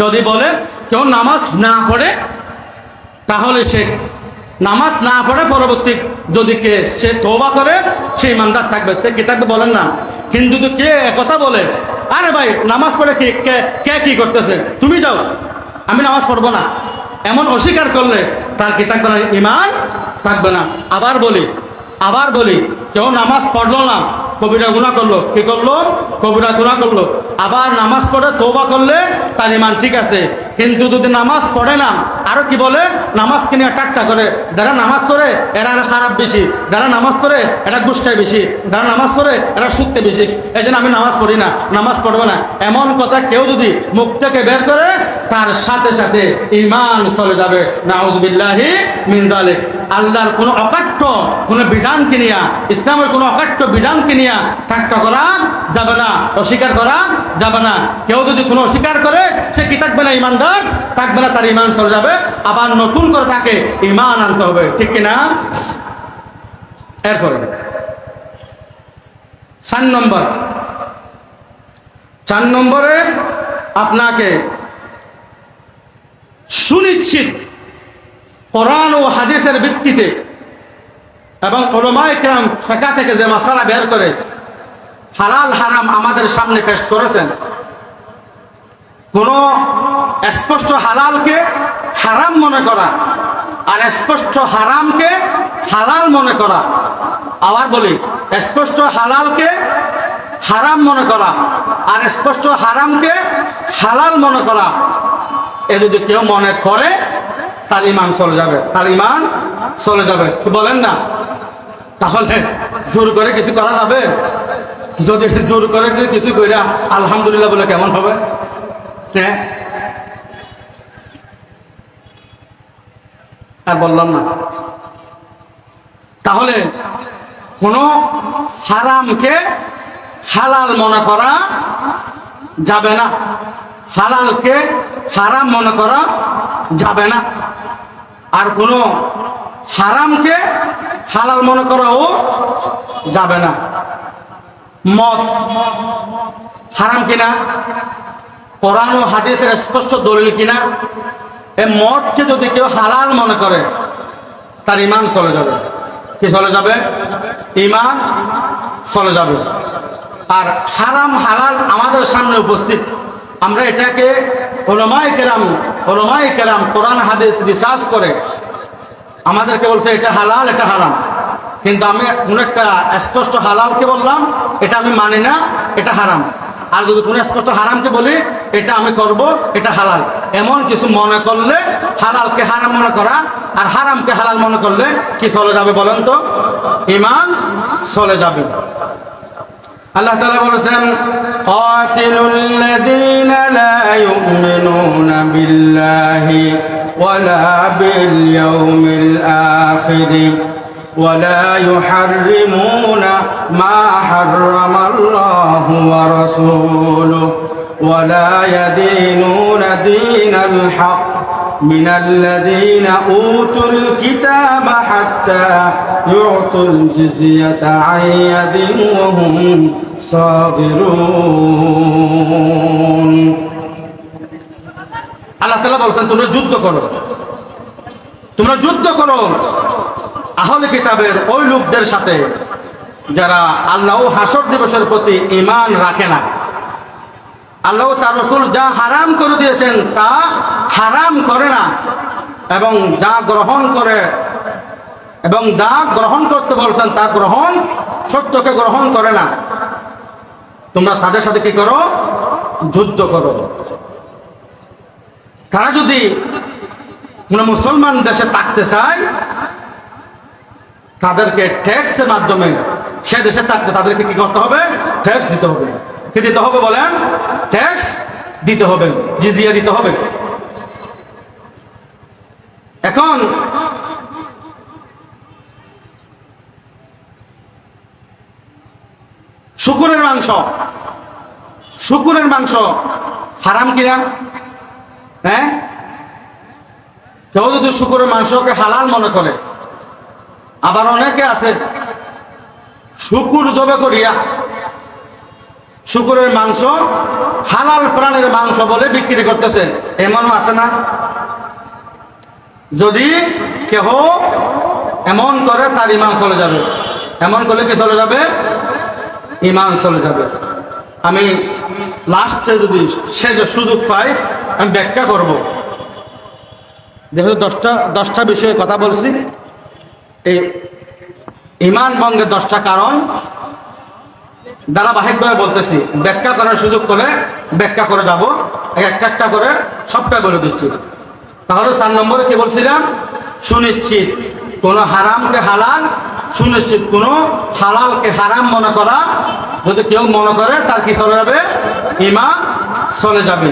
যদি বলে কেউ নামাজ না পড়ে, তাহলে সে নামাজ না পড়ে পরবর্তী যদি কে সে তৌবা করে, সে ইমানদার থাকবে। সে কি থাকবে বলেন না? কিন্তু কে কথা বলে, আরে ভাই, নামাজ পড়ে কি, কে কে কি করতেছে? তুমি যাও, আমি নামাজ পড়ব না। এমন অস্বীকার করলে তার কি থাকবে না? ইমান থাকবে না। আবার বলি আবার বলি, কেউ নামাজ পড়ল না কবিরা গুণা করল। কি করল? কবিরা গুণা করল। আবার নামাজ পড়ে তৌবা করলে তার ইমান ঠিক আছে। কিন্তু যদি নামাজ পড়ে না, আরও কি বলে? নামাজ কিনে টাকটা করে। যারা নামাজ পড়ে, এরা খারাপ বেশি। যারা নামাজ পড়ে, এরা গুসকায় বেশি। যারা নামাজ পড়ে, এরা শুকতে বেশি। এই আমি নামাজ পড়ি না, নামাজ পড়ব না। এমন কথা কেউ যদি মুখ থেকে বের করে, তার সাথে সাথে ইমান চলে যাবে। নাউজবিল্লাহি মিন জালিক আল্লাহর কোন অকাট্য কোন বিধানকে নিয়া ইসলামের কোন অকাট্য বিধানকে নিয়া ঠাট্টা করা যাবে না, অস্বীকার করা যাবে না। কেউ যদি কোনো অস্বীকার করে, সে কি থাকবে না ইমানদার? থাকবে না, তার ইমান চলে যাবে। আবার নতুন করে তাকে ইমান আনতে হবে, ঠিক কিনা এরপরে, চার নম্বর। চার নম্বরে আপনাকে সুনিশ্চিত কোরআন ও হাদিসের ভিত্তিতে এবং ওলমায় কেরাম ফেকা থেকে যে মশালা বের করে হালাল হারাম আমাদের সামনে পেশ করেছেন, কোন স্পষ্ট হালালকে হারাম মনে করা আর স্পষ্ট হারামকে হালাল মনে করা। আবার বলি, স্পষ্ট হালালকে হারাম মনে করা আর স্পষ্ট হারামকে হালাল মনে করা। এ যদি কেউ মনে করে, তার ইমান চলে যাবে, তার ইমান চলে যাবে। বলেন না। তাহলে জোর করে কিছু করা যাবে? যদি জোর করে যদি কিছু কইরা আলহামদুলিল্লাহ বলে কেমন হবে? হ্যাঁ আর বললাম না। তাহলে কোন হারামকে হালাল মনে করা যাবে না। হালালকে হারাম মনে করা যাবে না। আর কোনো হারামকে হালাল মনে করাও যাবে না। মদ হারাম কিনা? কোরআন ও হাদিসের স্পষ্ট দলিল কিনা? এ মদকে যদি কেউ হালাল মনে করে, তার ইমান চলে যাবে। কি চলে যাবে? ইমান চলে যাবে। আর হারাম হালাল আমাদের সামনে উপস্থিত। আমরা এটাকে ওলমাই কেরাম ওলমাই কেরাম কোরআন, হাদিস রিসার্চ করে আমাদেরকে বলছে এটা হালাল এটা হারাম কিন্তু আমি কোন একটা স্পষ্ট হালালকে বললাম এটা আমি মানি না এটা হারাম আর যদি কোনো স্পষ্ট হারামকে বলি এটা আমি করব এটা হালাল এমন কিছু মনে করলে হালালকে হারাম মনে করা আর হারামকে হালাল মনে করলে কি চলে যাবে বলেন তো ইমান চলে যাবে আল্লাহ তাআলা বলেছেন قاتلوا الذين لا يؤمنون بالله ولا باليوم الآخر. ولا يحرمون ما حرم الله ورسوله. ولا يدينون دين الحق. من الذين أوتوا الكتاب حتى يعطوا الجزية عن يد وهم صاغرون. আল্লাহ তাআলা বলছেন, তোমরা যুদ্ধ করো। তোমরা যুদ্ধ করো আহলে কিতাবের ওই লোকদের সাথে যারা আল্লাহ হাসর দিবসের প্রতি ইমান রাখে না। আল্লাহ তার রসুল যা হারাম করে দিয়েছেন তা হারাম করে না এবং যা গ্রহণ করে এবং যা গ্রহণ করতে বলছেন তা গ্রহণ, সত্যকে গ্রহণ করে না। তোমরা তাদের সাথে কি করো? যুদ্ধ করো। তারা যদি কোনো মুসলমান দেশে থাকতে চায়, তাদেরকে ট্যাক্সের মাধ্যমে সে দেশে থাকতে তাদেরকে কি করতে হবে? ট্যাক্স দিতে হবে। কি দিতে হবে বলেন? ট্যাক্স দিতে হবে। জিজিয়া দিতে হবে। এখন শুকুরের মাংস শুকুরের মাংস হারাম কিনা? হ্যাঁ? কেউ যদি শুকুরের মাংসকে হালাল মনে করে, আবার অনেকে আছে, শুকুর জবে করিয়া শুকুরের মাংস হালাল প্রাণের মাংস বলে বিক্রি করতেছে, এমনও আছে না? যদি কেহ এমন করে, তার ইমান চলে যাবে। এমন করলে কি চলে যাবে? ইমান চলে যাবে। আমি লাস্টে যদি শেষে সুযোগ পাই আমি ব্যাখ্যা করব। যেহেতু দশটা দশটা বিষয়ে কথা বলছি, এই ইমান ভঙ্গের দশটা কারণ ধারাবাহিকভাবে বলতেছি। ব্যাখ্যা করার সুযোগ করে ব্যাখ্যা করে যাব। একটা একটা করে সবটা বলে দিচ্ছি। তাহলে চার নম্বরে কি বলছিলাম? সুনিশ্চিত কোন হারামকে হালাল, সুনিশ্চিত কোন হালালকে হারাম মনে করা। যদি কেউ মনে করে, তার কি চলে যাবে? ইমা চলে যাবে